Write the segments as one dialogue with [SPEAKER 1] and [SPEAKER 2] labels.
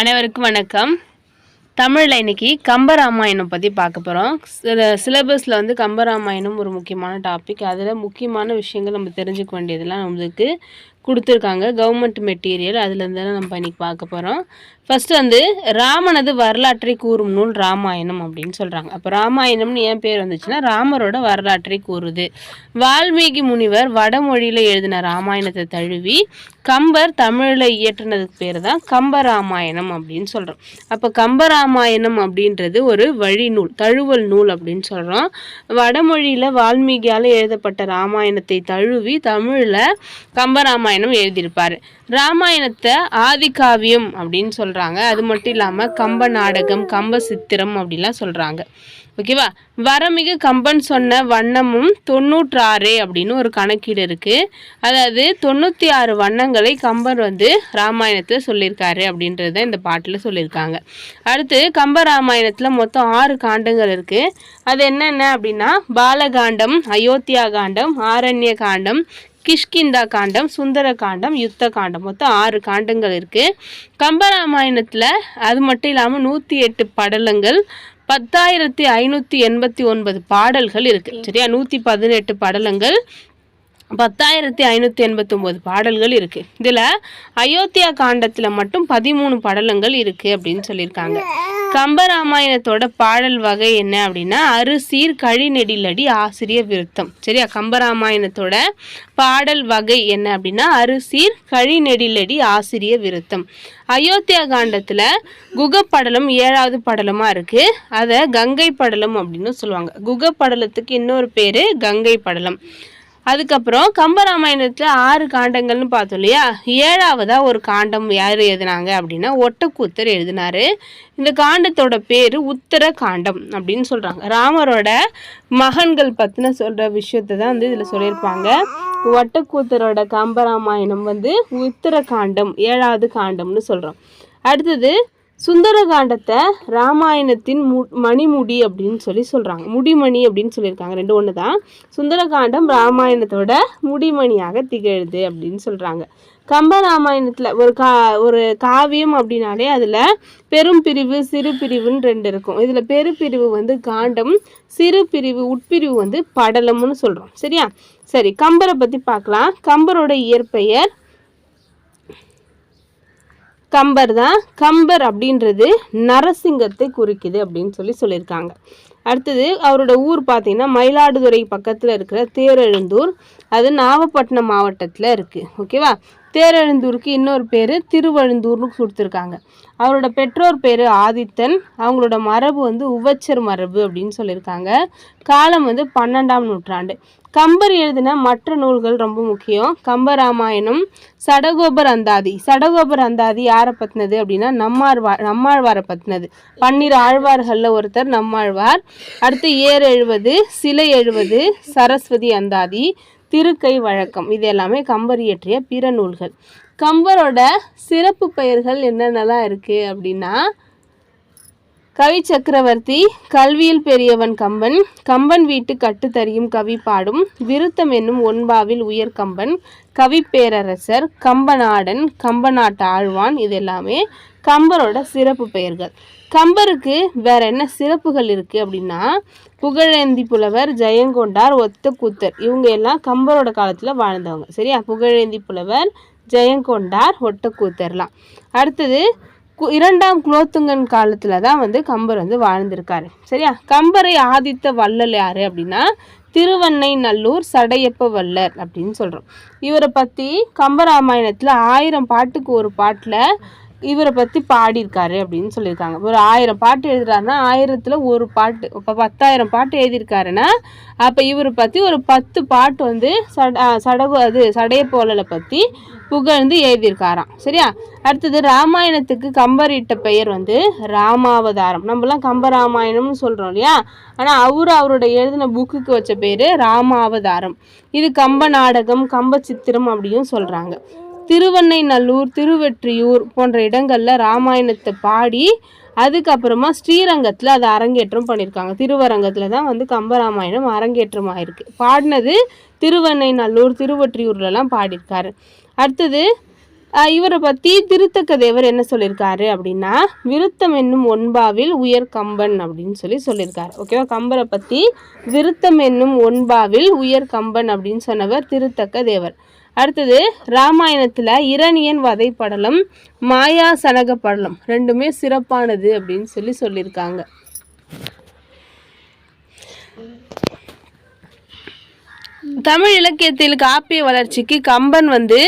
[SPEAKER 1] அனைவருக்கும் வணக்கம். தமிழில் இன்னைக்கு கம்பராமாயணம் பற்றி பார்க்க போகிறோம் சில சிலபஸில் வந்து கம்பராமாயணம் ஒரு முக்கியமான டாபிக் அதில் முக்கியமான விஷயங்கள் நம்ம தெரிஞ்சுக்க வேண்டியதெல்லாம் நம்மளுக்கு கொடுத்துருக்காங்க. கவர்மெண்ட் மெட்டீரியல் அதுலேருந்து தான் நம்ம இன்னைக்கு பார்க்க போகிறோம் ஃபஸ்ட்டு வந்து ராமனது வரலாற்றை கூறும் நூல் ராமாயணம் அப்படின்னு சொல்கிறாங்க அப்போ ராமாயணம்னு ஏன் பேர் வந்துச்சுன்னா ராமரோட வரலாற்றை கூறுது. வால்மீகி முனிவர் வடமொழியில் எழுதின ராமாயணத்தை தழுவி கம்பர் தமிழில் இயற்றினதுக்கு பேர் தான் கம்பராமாயணம் அப்படின்னு சொல்கிறோம் அப்போ கம்பராமாயணம் அப்படின்றது ஒரு வழி நூல் தழுவல் நூல் அப்படின்னு சொல்கிறோம் வடமொழியில் வால்மீகியால் எழுதப்பட்ட ராமாயணத்தை தழுவி தமிழில் கம்பராமாயணம் எழுதியிருப்பார். ராமாயணத்தை ஆதிகாவியம் அப்படின்னு சொல்கிறாங்க அது மட்டும் இல்லாமல் கம்ப நாடகம் கம்ப சித்திரம் அப்படிலாம் சொல்கிறாங்க ஓகேவா வரமிகு கம்பன் சொன்ன வண்ணமும் தொண்ணூற்றாறு அப்படின்னு ஒரு கணக்கீடு இருக்குது அதாவது தொண்ணூற்றி ஆறு வண்ணங்களை கம்பர் வந்து ராமாயணத்தில் சொல்லியிருக்காரு அப்படின்றத இந்த பாட்டில் சொல்லியிருக்காங்க. அடுத்து கம்ப ராமாயணத்தில் மொத்தம் ஆறு காண்டங்கள் இருக்குது அது என்னென்ன அப்படின்னா பாலகாண்டம் அயோத்தியா காண்டம் ஆரண்ய காண்டம் கிஷ்கிந்தா காண்டம் சுந்தர காண்டம் யுத்த காண்டம் மொத்தம் ஆறு காண்டங்கள் இருக்குது கம்பராமாயணத்தில் அது மட்டும் இல்லாமல் நூற்றி எட்டு படலங்கள் பத்தாயிரத்தி ஐநூற்றி எண்பத்தி ஒன்பது பாடல்கள் இருக்குது சரியா? நூற்றி பதினெட்டு படலங்கள் பத்தாயிரத்தி ஐநூற்றி எண்பத்தொம்போது பாடல்கள் இருக்குது இதில் அயோத்தியா காண்டத்தில் மட்டும் பதிமூணு படலங்கள் இருக்குது அப்படின்னு சொல்லியிருக்காங்க. கம்பராமாயணத்தோட பாடல் வகை என்ன அப்படின்னா அரிசீர் கழிநெடிலடி ஆசிரிய விருத்தம். சரியா? கம்பராமாயணத்தோட பாடல் வகை என்ன அப்படின்னா அரிசீர் கழிநெடிலடி ஆசிரிய விருத்தம். அயோத்தியா காண்டத்தில் குகப்படலம் ஏழாவது படலமாக இருக்குது அதை கங்கை படலம் அப்படின்னு சொல்லுவாங்க. குகப்படலத்துக்கு இன்னொரு பேர் கங்கை படலம். அதுக்கப்புறம் கம்பராமாயணத்தில் ஆறு காண்டங்கள்னு பார்த்தோம் இல்லையா? ஏழாவதாக ஒரு காண்டம் யார் எழுதினாங்க அப்படின்னா ஒட்டக்கூத்தர் எழுதினார். இந்த காண்டத்தோட பேர் உத்தர காண்டம் அப்படின்னு சொல்கிறாங்க ராமரோட மகன்கள் பற்றின சொல்கிற விஷயத்தை தான் வந்து இதில் சொல்லியிருப்பாங்க. ஒட்டக்கூத்தரோட கம்பராமாயணம் வந்து உத்தர காண்டம் ஏழாவது காண்டம்னு சொல்கிறோம் அடுத்தது சுந்தரகாண்டத்தை ராமாயணத்தின் மு மணிமுடி அப்படின்னு சொல்லி சொல்கிறாங்க முடிமணி அப்படின்னு சொல்லியிருக்காங்க. ரெண்டு ஒன்று தான் சுந்தரகாண்டம் ராமாயணத்தோட முடிமணியாக திகழுது அப்படின்னு சொல்கிறாங்க கம்ப ராமாயணத்தில் ஒரு கா ஒரு காவியம் அப்படின்னாலே அதில் பெரும் பிரிவு சிறு பிரிவுன்னு ரெண்டு இருக்கும். இதில் பெருப்பிரிவு வந்து காண்டம் சிறு பிரிவு உட்பிரிவு வந்து படலம்னு சொல்கிறோம் சரியா? சரி கம்பரை பற்றி பார்க்கலாம். கம்பரோட இயற்பெயர் கம்பர் தான். கம்பர் அப்படின்றது நரசிங்கத்தை குறிக்குது அப்படின்னு சொல்லி சொல்லியிருக்காங்க. அடுத்தது அவரோட ஊர் பார்த்தீங்கன்னா மயிலாடுதுறை பக்கத்தில் இருக்கிற தேரெழுந்தூர். அது நாகப்பட்டினம் மாவட்டத்தில் இருக்குது ஓகேவா? தேரெழுந்தூருக்கு இன்னொரு பேர் திருவழுந்தூர்னு கொடுத்துருக்காங்க. அவரோட பெற்றோர் பேர் ஆதித்தன். அவங்களோட மரபு வந்து உவச்சர் மரபு அப்படின்னு சொல்லியிருக்காங்க. காலம் வந்து பன்னெண்டாம் நூற்றாண்டு. கம்பர் எழுதின மற்ற நூல்கள் ரொம்ப முக்கியம். கம்பராமாயணம் சடகோபர் அந்தாதி. சடகோபர் அந்தாதி யாரை பற்றினது அப்படின்னா நம்மாழ்வார் நம்மாழ்வாரை பற்றினது பன்னிரு ஆழ்வார்களில் ஒருத்தர் நம்மாழ்வார். அடுத்து ஏர் எழுவது சிலை எழுவது சரஸ்வதி அந்தாதி. திருக்கை வழக்கம். இது எல்லாமே கம்பர் இயற்றிய பிற நூல்கள். கம்பரோட சிறப்பு பெயர்கள் என்னென்னலாம் இருக்குது அப்படின்னா கவி சக்கரவர்த்தி கல்வியில் பெரியவன் கம்பன் கம்பன் வீட்டு கட்டுத்தறியும் கவி பாடும் விருத்தம் என்னும் ஒன்பாவில் உயர் கம்பன் கவி பேரரசர் கம்பநாடன் கம்பநாட்டு ஆழ்வான் இது எல்லாமே கம்பரோட சிறப்பு பெயர்கள். கம்பருக்கு வேற என்ன சிறப்புகள் இருக்கு அப்படின்னா புகழேந்தி புலவர் ஜெயங்கொண்டார் ஒத்த கூத்தர் இவங்க எல்லாம் கம்பரோட காலத்தில் வாழ்ந்தவங்க. சரியா? புகழேந்தி புலவர் ஜெயங்கொண்டார் ஒட்டக்கூத்தர்லாம் அடுத்தது கு- இரண்டாம் குலோத்துங்கன் காலத்தில் தான் வந்து கம்பர் வந்து வாழ்ந்திருக்காரு. சரியா? கம்பரை ஆதித்த வள்ளல் யார் அப்படின்னா திருவண்ணை நல்லூர் சடையப்ப வள்ளர் அப்படின்னு சொல்கிறோம் இவரை பற்றி கம்பராமாயணத்தில் ஆயிரம் பாட்டுக்கு ஒரு பாட்டில் இவரை பற்றி பாடியிருக்காரு அப்படின்னு சொல்லியிருக்காங்க. ஒரு ஆயிரம் பாட்டு எழுதுறாருன்னா ஆயிரத்தில் ஒரு பாட்டு இப்போ பத்தாயிரம் பாட்டு எழுதியிருக்காருன்னா அப்போ இவரை பற்றி ஒரு பத்து பாட்டு வந்து சட சடகு அது சடைய போலலை பற்றி புகழ்ந்து எழுதியிருக்காராம். சரியா? அடுத்தது ராமாயணத்துக்கு கம்பரிட்ட பெயர் வந்து ராமாவதாரம். நம்மலாம் கம்பராமாயணம்னு சொல்கிறோம் இல்லையா? ஆனால் அவர் அவரோட எழுதின புக்குக்கு வச்ச பேர் ராமாவதாரம். இது கம்ப நாடகம் கம்ப சித்திரம் அப்படியும் சொல்கிறாங்க திருவண்ணைநல்லூர் திருவெற்றியூர் போன்ற இடங்களில் ராமாயணத்தை பாடி அதுக்கப்புறமா ஸ்ரீரங்கத்தில் அதை அரங்கேற்றம் பண்ணியிருக்காங்க. திருவரங்கத்தில் தான் வந்து கம்பராமாயணம் அரங்கேற்றம் ஆயிருக்கு. பாடினது திருவண்ணைநல்லூர் திருவெற்றியூர்லலாம் பாடியிருக்காரு. அடுத்தது இவரை பற்றி திருத்தக்க தேவர் என்ன சொல்லியிருக்காரு அப்படின்னா விருத்தம் என்னும் ஒன்பாவில் உயர் கம்பன் அப்படின்னு சொல்லி சொல்லியிருக்காரு. ஓகேவா கம்பரை பற்றி விருத்தம் என்னும் ஒன்பாவில் உயர் கம்பன் அப்படின்னு சொன்னவர் திருத்தக்க தேவர். அடுத்தது ராமாயணத்தில் இரணியன் வதை படலம் மாயா சனக படலம் ரெண்டுமே சிறப்பானது அப்படின்னு சொல்லி சொல்லியிருக்காங்க. தமிழ் இலக்கியத்தில் காப்பிய வளர்ச்சிக்கு கம்பன் வந்து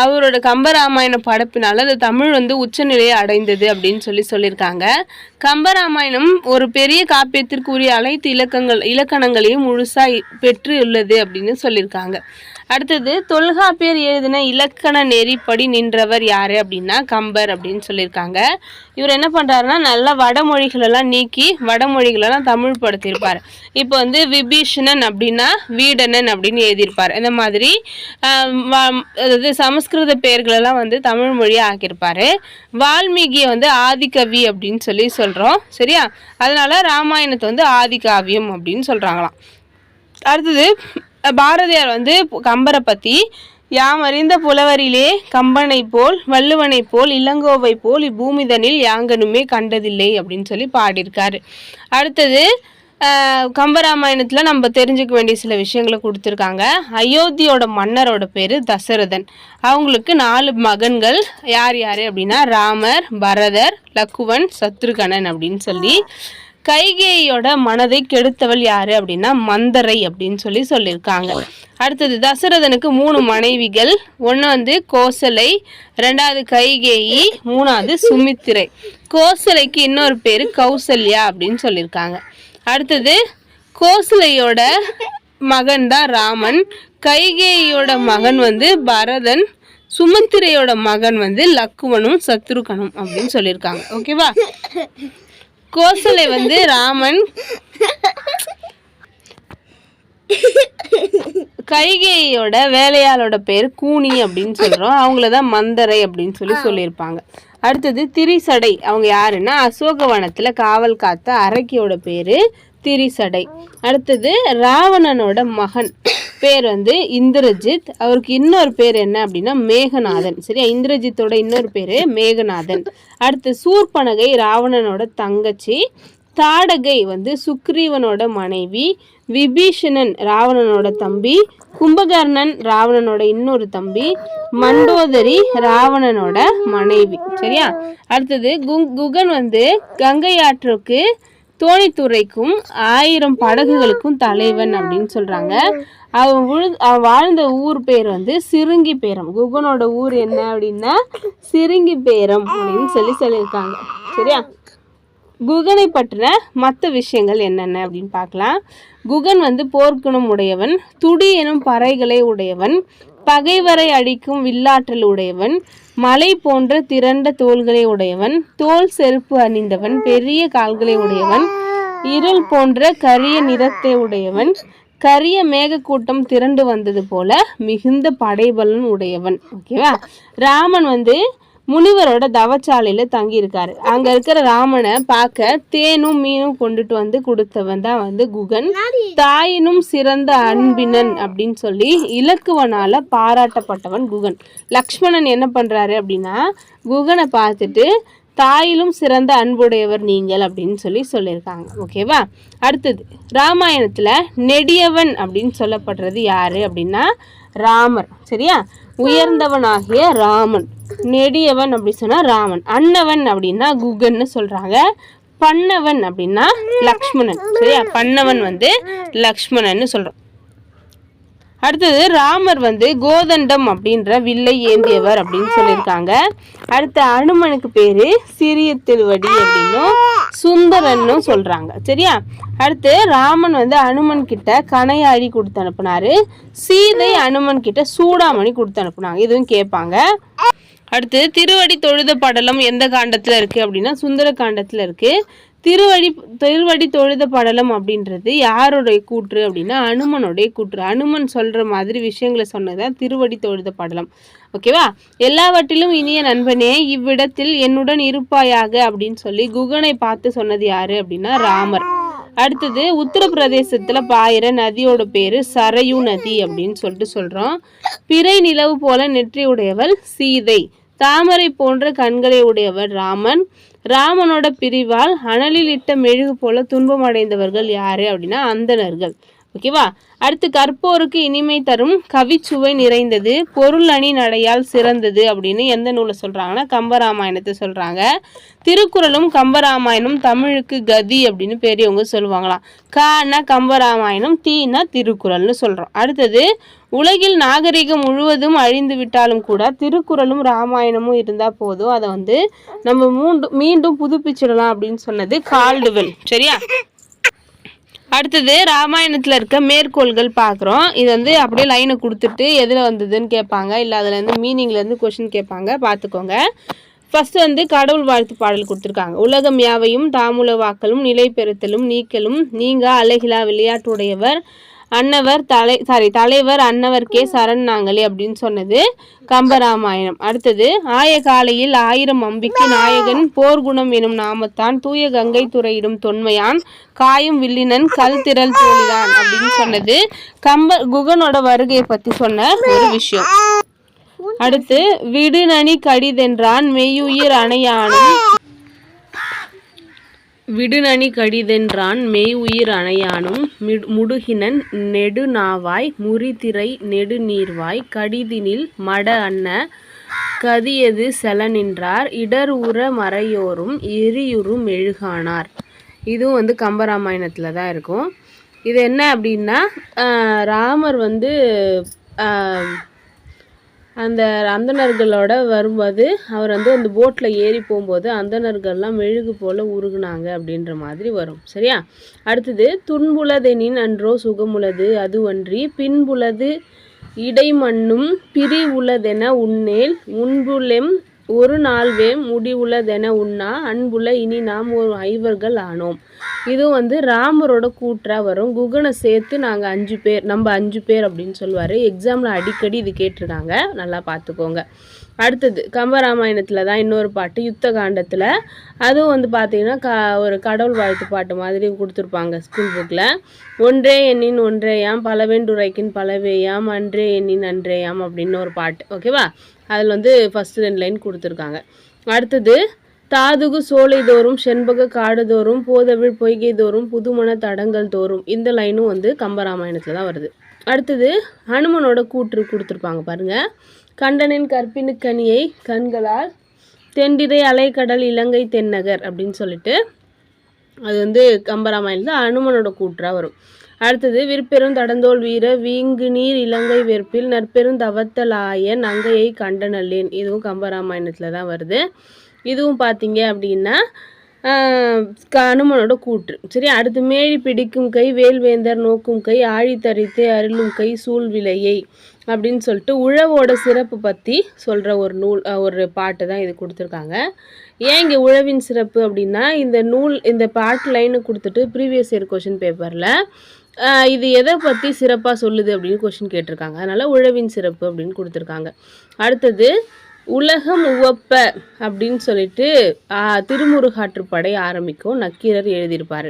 [SPEAKER 1] அவரோட கம்பராமாயண படப்பினால அந்த தமிழ் வந்து உச்சநிலையை அடைந்தது அப்படின்னு சொல்லி சொல்லியிருக்காங்க. கம்பராமாயணம் ஒரு பெரிய காப்பியத்திற்குரிய அனைத்து இலக்கங்கள் இலக்கணங்களையும் முழுசாக பெற்று உள்ளது அப்படின்னு சொல்லியிருக்காங்க. அடுத்தது தொல்காப்பியர் எழுதின இலக்கண நெறிப்படி நின்றவர் யாரு அப்படின்னா கம்பர் அப்படின்னு சொல்லியிருக்காங்க. இவர் என்ன பண்ணுறாருன்னா நல்லா வடமொழிகளெல்லாம் நீக்கி வடமொழிகளெல்லாம் தமிழ் படுத்தியிருப்பார் இப்போ வந்து விபீஷணன் அப்படின்னா வீடணன் அப்படின்னு எழுதியிருப்பார். இந்த மாதிரி அதாவது சமஸ்கிருத பெயர்களெல்லாம் வந்து தமிழ் மொழியாக ஆக்கியிருப்பார். வால்மீகியை வந்து ஆதிக்கவி அப்படின்னு சொல்லி சொல்கிறோம் சரியா? அதனால ராமாயணத்தை வந்து ஆதிகாவியம் அப்படின்னு சொல்கிறாங்களாம் அடுத்தது பாரதியார் வந்து கம்பரை பற்றி யாம் அறிந்த புலவரிலே கம்பனை போல் வள்ளுவனை போல் இளங்கோவை போல் இப்பூமிதனில் யாங்கனுமே கண்டதில்லை அப்படின்னு சொல்லி பாடியிருக்காரு. அடுத்தது கம்பராமாயணத்தில் நம்ம தெரிஞ்சுக்க வேண்டிய சில விஷயங்களை கொடுத்துருக்காங்க. அயோத்தியோட மன்னரோட பேர் தசரதன். அவங்களுக்கு நாலு மகன்கள். யார் யார் அப்படின்னா ராமர் பரதர் லக்குவன் சத்ருகணன் அப்படின்னு சொல்லி கைகேயோட மனதை கெடுத்தவள் யாரு அப்படின்னா மந்தரை அப்படின்னு சொல்லி சொல்லியிருக்காங்க. அடுத்தது தசரதனுக்கு மூணு மனைவிகள். ஒன்று வந்து கோசலை ரெண்டாவது கைகேயி மூணாவது சுமித்திரை. கோசலைக்கு இன்னொரு பேர் கௌசல்யா அப்படின்னு சொல்லியிருக்காங்க. அடுத்தது கோசலையோட மகன் தான் ராமன். கைகேயோட மகன் வந்து பரதன். சுமந்திரையோட மகன் வந்து லக்குவனும் சத்ருகனும் அப்படின்னு சொல்லியிருக்காங்க. ஓகேவா? கோசலை வந்து ராமன் கைகேயோட வேலையாளோட பேர் கூனி அப்படின்னு சொல்றோம். அவங்கள தான் மந்தரை அப்படின்னு சொல்லி சொல்லியிருப்பாங்க. அடுத்தது திரிசடை. அவங்க யாருன்னா அசோகவனத்துல காவல் காத்த அரக்கியோட பேரு திரிசடை. அடுத்தது ராவணனோட மகன். பேர் வந்து இந்திரஜித். அவருக்கு இன்னொரு பேர் என்ன அப்படின்னா மேகநாதன். சரியா? இந்திரஜித்தோட இன்னொரு பேரு மேகநாதன். அடுத்து சூர்பனகை ராவணனோட தங்கச்சி. தாடகை வந்து சுக்ரீவனோட மனைவி. விபீஷணன் ராவணனோட தம்பி. கும்பகர்ணன் ராவணனோட இன்னொரு தம்பி. மண்டோதரி ராவணனோட மனைவி. சரியா? அடுத்தது குங் குகன் வந்து கங்கை ஆற்றுக்கு தோணித்துறைக்கும் ஆயிரம் படகுகளுக்கும் தலைவன் அப்படின்னு சொல்கிறாங்க அவன் உழு அவன் வாழ்ந்த ஊர் பேர் வந்து சிறுங்கி பேரம். குகனோட ஊர் என்ன அப்படின்னா சிறுங்கி பேரம் அப்படின்னு சொல்லி சொல்லியிருக்காங்க. சரியா? குகனை பற்றின மற்ற விஷயங்கள் என்னென்ன அப்படின்னு பார்க்கலாம். குகன் வந்து போர்க்குணம் உடையவன் துடி எனும் பறைகளை உடையவன் பகைவரை அழிக்கும் வில்லாற்றல் உடையவன் மலை போன்ற திரண்ட தோள்களை உடையவன் தோல் செருப்பு அணிந்தவன் பெரிய கால்களை உடையவன் இருள் போன்ற கரிய நிறத்தை உடையவன் கரிய மேகக்கூட்டம் திரண்டு வந்தது போல மிகுந்த படைபலன் உடையவன். ஓகேவா ராமன் வந்து முனிவரோட தவச்சாலையில தங்கியிருக்காரு. அங்க இருக்கிற ராமனை பார்க்க தேனும் மீனும் கொண்டுட்டு வந்து கொடுத்தவன் தான் வந்து குகன். தாயினும் சிறந்த அன்பினன் அப்படின்னு சொல்லி இலக்குவனால பாராட்டப்பட்டவன் குகன். லக்ஷ்மணன் என்ன பண்றாரு அப்படின்னா குகனை பார்த்துட்டு தாயிலும் சிறந்த அன்புடையவர் நீங்கள் அப்படின்னு சொல்லி சொல்லியிருக்காங்க. ஓகேவா அடுத்தது ராமாயணத்தில் நெடியவன் அப்படின்னு சொல்லப்படுறது யார் அப்படின்னா ராமர். சரியா? உயர்ந்தவனாகிய ராமன். நெடியவன் அப்படி சொன்னால் ராமன். அன்னவன் அப்படின்னா குகன்னு சொல்கிறாங்க பண்ணவன் அப்படின்னா லக்ஷ்மணன். சரியா? பண்ணவன் வந்து லக்ஷ்மணன்னு சொல்கிறோம் அடுத்தது ராமர் வந்து கோதண்டம் அப்படின்ற வில்லை ஏந்தியவர் அப்படின்னு சொல்லியிருக்காங்க. அடுத்து அனுமனுக்கு பேரு சிறிய திருவடி அப்படின்னும் சுந்தரன்னும் சொல்றாங்க. சரியா? அடுத்து ராமன் வந்து அனுமன் கிட்ட கணையாழி கொடுத்து அனுப்புனாரு. சீதை அனுமன் கிட்ட சூடாமணி கொடுத்து அனுப்புனாங்க. இதுவும் கேட்பாங்க. அடுத்து திருவடி தொழுத படலம் எந்த காண்டத்துல இருக்கு அப்படின்னா சுந்தர காண்டத்துல இருக்கு. திருவடி திருவடி தொழுத படலம் அப்படின்றது யாருடைய கூற்று அப்படின்னா அனுமனுடைய கூற்று. அனுமன் சொல்ற மாதிரி விஷயங்களை சொன்னதுதான் திருவடி தொழுத படலம். ஓகேவா எல்லாவற்றிலும் இனிய நண்பனே இவ்விடத்தில் என்னுடன் இருப்பாயாக அப்படின்னு சொல்லி குகனை பார்த்து சொன்னது யாரு அப்படின்னா ராமர். அடுத்தது உத்தரப்பிரதேசத்தில் பாயிற நதியோட பேர் சரையு நதி அப்படின்னு சொல்லிட்டு சொல்கிறோம் பிறை நிலவு போல நெற்றி உடையவள் சீதை. தாமரை போன்ற கண்களை உடையவர் ராமன். ராமனோட பிரிவால் அனலில் இட்ட மெழுகு போல துன்பம் அடைந்தவர்கள் யாரு அப்படின்னா அந்தணர்கள். ஓகேவா? அடுத்து கற்போருக்கு இனிமை தரும் கவிச்சுவை நிறைந்தது பொருள் அணி நடையால் சிறந்தது அப்படின்னு எந்த நூலை சொல்கிறாங்கன்னா கம்பராமாயணத்தை சொல்கிறாங்க திருக்குறளும் கம்பராமாயணம் தமிழுக்கு கதி அப்படின்னு பெரியவங்க சொல்லுவாங்களாம். கானா கம்பராமாயணம் தீனா திருக்குறள்னு சொல்கிறோம் அடுத்தது உலகில் நாகரிகம் முழுவதும் அழிந்து விட்டாலும் கூட திருக்குறளும் ராமாயணமும் இருந்தால் போதும். அதை வந்து நம்ம மூண்டும் மீண்டும் புதுப்பிச்சிடலாம் அப்படின்னு சொன்னது கால்டுவெல் சரியா? அடுத்தது ராமாயணத்தில் இருக்க மேற்கோள்கள் பார்க்குறோம் இது வந்து அப்படியே லைனை கொடுத்துட்டு எதில் வந்ததுன்னு கேட்பாங்க. இல்லை அதுலேருந்து மீனிங்லேருந்து கொஷின் கேட்பாங்க. பார்த்துக்கோங்க ஃபஸ்ட்டு வந்து கடவுள் வாழ்த்து பாடல் கொடுத்துருக்காங்க. உலகம் யாவையும் தாமுல வாக்கலும் நிலை பெறுத்தலும் நீக்கலும் நீங்க அழகிலா விளையாட்டுடையவர் அன்னவர் தலை சாரி தலைவர் அன்னவர் கே. சரண் நாங்களே அப்படின்னு சொன்னது கம்பராமாயணம். அடுத்தது ஆய காலையில் ஆயிரம் அம்பிக்கு நாயகன் போர்க்குணம் எனும் நாமத்தான் தூய கங்கை துறையிடும் தொன்மையான் காயும் வில்லினன் கல் திரள் தோழிதான் அப்படின்னு சொன்னது கம்ப குகனோட வருகையை பற்றி சொன்ன ஒரு விஷயம். அடுத்து விடுநனி கடிதென்றான் மெய்யுயிர் அணையானும் விடுநனி கடிதென்றான் மெய் உயிர் அணையானும் முடுகினன் நெடுநாவாய் முறித்திரை நெடுநீர்வாய் கடிதினில் மட அன்ன கதியது செல நின்றார் இடர் உற மறையோரும் எரியுறு மெழுகானார். இதுவும் வந்து கம்பராமாயணத்தில் தான் இருக்கும். இது என்ன அப்படின்னா ராமர் வந்து அந்த அந்தணர்களோட வரும்போது அவர் வந்து அந்த போட்டில் ஏறி போகும்போது அந்தணர்கள்லாம் மெழுகு போல் உருகுனாங்க அப்படின்ற மாதிரி வரும். சரியா? அடுத்தது துன்புலதெனின் அன்றோ சுகமுலது அதுவன்றி பின்புலது இடைமண்ணும் பிரிவுளதென உன்னேல் முன்புலெம் ஒரு நாள்வேம் முடிவுள்ளதென உண்ணா அன்புல இனி நாம் ஒரு ஐவர்கள் ஆனோம். இதுவும் வந்து ராமரோட கூற்றாக வரும். குகனை சேர்த்து நாங்கள் அஞ்சு பேர் நம்ம அஞ்சு பேர் அப்படின்னு சொல்லுவார். எக்ஸாமில் அடிக்கடி இது கேட்டிருக்காங்க. நல்லா பார்த்துக்கோங்க அடுத்தது கம்பராமாயணத்தில் தான் இன்னொரு பாட்டு யுத்த காண்டத்தில் அதுவும் வந்து பார்த்திங்கன்னா க ஒரு கடவுள் வாழ்த்து பாட்டு மாதிரி கொடுத்துருப்பாங்க ஸ்கூல் புக்கில் ஒன்றே எண்ணின் ஒன்றேயாம் பலவென்றுரைக்கின் பலவேயாம் அன்றே எண்ணின் அன்றேயாம் அப்படின்னு ஒரு பாட்டு ஓகேவா அதில் வந்து ஃபஸ்ட்டு ரெண்டு லைன் கொடுத்துருக்காங்க. அடுத்தது தாதுகு சோலை தோறும் செண்பக காடுதோறும் போதவிழ் பொய்கை தோறும் புதுமண தடங்கள் தோறும் இந்த லைனும் வந்து கம்பராமாயணத்தில் தான் வருது. அடுத்தது ஹனுமனோட கூற்று கொடுத்துருப்பாங்க பாருங்கள் கண்டனின் கற்பினு கனியை கண்களால் தெண்டிரை அலைக்கடல் இலங்கை தென்னகர் அப்படின்னு சொல்லிட்டு அது வந்து கம்பராமாயணத்தில் அனுமனோட கூற்றாக வரும். அடுத்தது விற்பெரும் தடந்தோல் வீர வீங்கு நீர் இலங்கை வெறுப்பில் நற்பெரும் தவத்தலாய நங்கையை கண்டனல்லேன். இதுவும் கம்பராமாயணத்தில் தான் வருது. இதுவும் பார்த்தீங்க அப்படின்னா அனுமனோட கூற்று. சரி அடுத்து மேழி பிடிக்கும் கை வேல்வேந்தர் நோக்கும் கை ஆழி தரித்து அருளும் கை சூழ் விலையை. அப்படின்னு சொல்லிட்டு உழவோட சிறப்பு பற்றி சொல்கிற ஒரு நூல் ஒரு பாட்டு தான் இது கொடுத்துருக்காங்க. ஏன் இங்கே உழவின் சிறப்பு அப்படின்னா இந்த நூல் இந்த பாட்டு லைனு கொடுத்துட்டு ப்ரீவியஸ் இயர் கொஷின் பேப்பரில் இது எதை பற்றி சிறப்பாக சொல்லுது அப்படின்னு கொஷின் கேட்டிருக்காங்க. அதனால் உழவின் சிறப்பு அப்படின்னு கொடுத்துருக்காங்க. அடுத்தது உலகம் உவப்ப அப்படின்னு சொல்லிட்டு திருமுருகாற்றுப்படை ஆரம்பிக்கும் நக்கீரர் எழுதியிருப்பார்.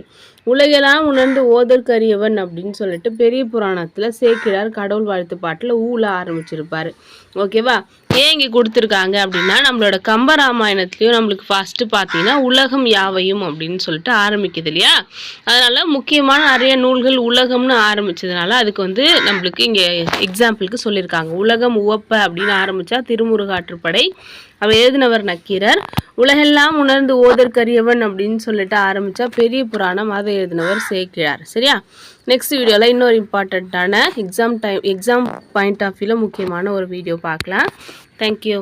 [SPEAKER 1] உலகெல்லாம் உணர்ந்து ஓதற்கரியவன் அப்படின்னு சொல்லிட்டு பெரிய புராணத்தில் சேர்க்கிறார் கடவுள் வாழ்த்து பாட்டில் ஊழ ஆரம்பிச்சிருப்பார். ஓகேவா ஏன் இங்கே கொடுத்துருக்காங்க அப்படின்னா நம்மளோட கம்பராமாயணத்துலேயும் நம்மளுக்கு ஃபஸ்ட்டு பார்த்தீங்கன்னா உலகம் யாவையும் அப்படின்னு சொல்லிட்டு ஆரம்பிக்குது இல்லையா? அதனால் முக்கியமான நிறைய நூல்கள் உலகம்னு ஆரம்பித்ததுனால அதுக்கு வந்து நம்மளுக்கு இங்கே எக்ஸாம்பிளுக்கு சொல்லியிருக்காங்க. உலகம் உவப்ப அப்படின்னு ஆரம்பித்தா திருமுருகாற்றுப்படை அவர் எழுதினவர் நக்கீரர். உலகெல்லாம் உணர்ந்து ஓதற்கரியவன் அப்படின்னு சொல்லிட்டு ஆரம்பித்தா பெரிய புராணம் அதை எழுதினவர் சேக்கிழார். சரியா? நெக்ஸ்ட் வீடியோவில் இன்னொரு இம்பார்ட்டண்ட்டான exam time exam point of வியூவில் முக்கியமான ஒரு வீடியோ பார்க்கலாம். தேங்க்யூ